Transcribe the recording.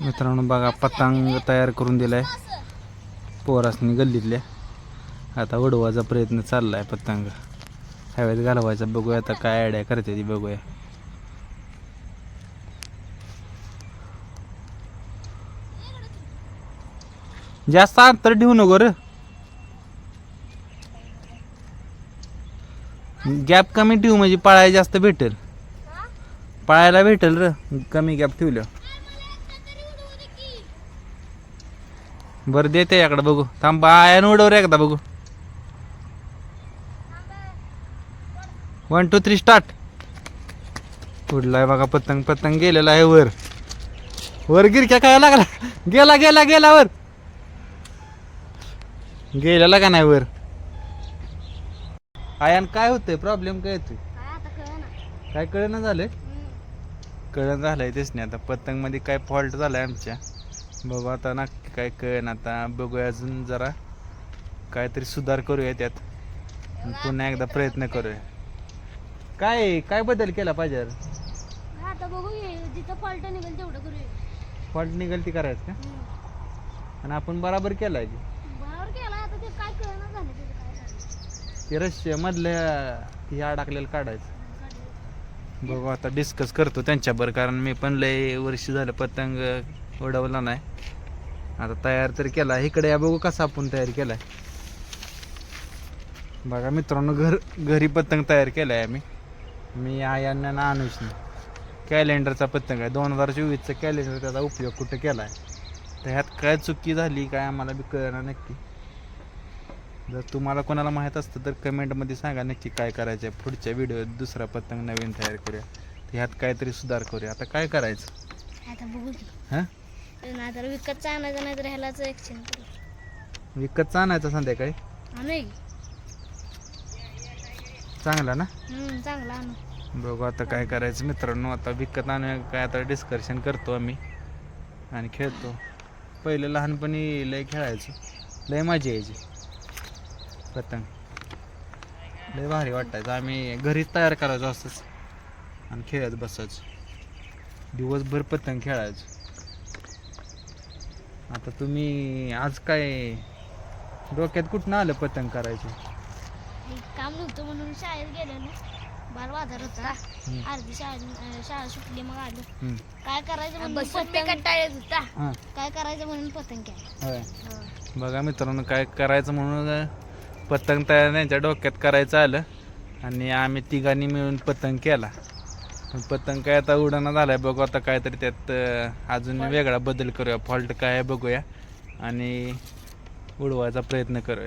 मित्रांनो बघा पतंग तयार करून दिलाय. पोरासनी गल्लीतल्या. आता उडवायचा प्रयत्न चाललाय पतंग. हवेत घालवायचा बघूया आता काय आयडिया करते ती बघूया. जास्त अंतर ठेवू नको रे. गॅप कमी ठेवू म्हणजे पळायला जास्त भेटेल. पळायला भेटेल र. कमी गॅप ठेवलं बरं देते याकडे बघू. थांब आयान उडव रे एकदा बघू. वन टू थ्री स्टार्ट उडलाय बघा पतंग पतंग गेलेला आहे वर. वर गिरक्या काय लागला? गेला गेला गेला वर. गेलेला का नाही वर? आयान काय होतंय? प्रॉब्लेम काय येतोय काय कळना झालंय? कळण झालंय तेच नाही आता पतंगमध्ये काय फॉल्ट झालाय आमच्या. बघू आता नक्की काय कळण आता बघूया अजून जरा. काहीतरी सुधार करूया त्यात. आणि पुन्हा एकदा प्रयत्न करूया. काय काय बदल केला पाहिजे हा, आता बघू ये जिथं फॉल्ट निघेल तेवढं फॉल्ट निघेल ती करायचं का. आणि आपण बराबर केलाय की? बरोबर केला आता ते काय कळना झालं त्याचं काय झालं. ते रश्य मधल्या हे अडकलेलं काढायचं. बघू आता डिस्कस करतो त्यांच्याबरोबर कारण मी पण लय वर्ष झालं पतंग उडवला नाही. आता तयार तर केला इकडे या बघू कसा आपण तयार केलाय. बघा मित्रांनो घर घरी पतंग तयार केलाय आम्ही. मी आयांना ना अनुषने कॅलेंडरचा पतंग आहे. दोन हजार चोवीसचा कॅलेंडर त्याचा उपयोग कुठे केला आहे तर ह्यात काय चुकी झाली काय आम्हाला बी कळणार नक्की. जर तुम्हाला कोणाला माहीत असतं तर कमेंटमध्ये सांगा नक्की काय करायचं आहे पुढच्या व्हिडिओत दुसरा पतंग नवीन तयार करूया. तर ह्यात काहीतरी सुधार करूया. आता काय करायचं? आता बघू की. हां? नाही तर विकत आणायचं नाही ह्यालाच एक्सचेंज करू. विकतचा आणायचा संध्याकाळी? आणू चांगला ना? हम्म चांगला आणू. बघू आता काय करायचं मित्रांनो. आता विकत आणूया काय आता डिस्कशन करतो आम्ही आणि खेळतो. पहिले लहानपणी लय खेळायचो. लय मजा यायची. पतंग. लय भारी वाटायचं. आम्ही घरीच तयार करायचो असंच. आणि खेळत बसायचो. दिवसभर पतंग खेळायचो. आता तुम्ही आज काय डोक्यात कुठनं आलं पतंग करायचं? हे काम नव्हतं म्हणून शाळेत गेलो ना बाल बाजार होता हम्म. अर्धी शाळा शाळा सुटली मग आलो. हम्म. काय करायचं म्हणून पतंग कंटाळत होता. हां. काय करायचं म्हणून पतंग केला. होय. बघा मित्रांनो काय करायचं म्हणून पतंग तयार त्यांच्या डोक्यात करायचं आलं. आणि आम्ही तिघांनी मिळून पतंग केला. पतंग काय आता उडाना झालाय बघू आता काहीतरी त्यात अजून वेगळा बदल करूया. फॉल्ट काय आहे बघूया. आणि उडवायचा प्रयत्न करूया.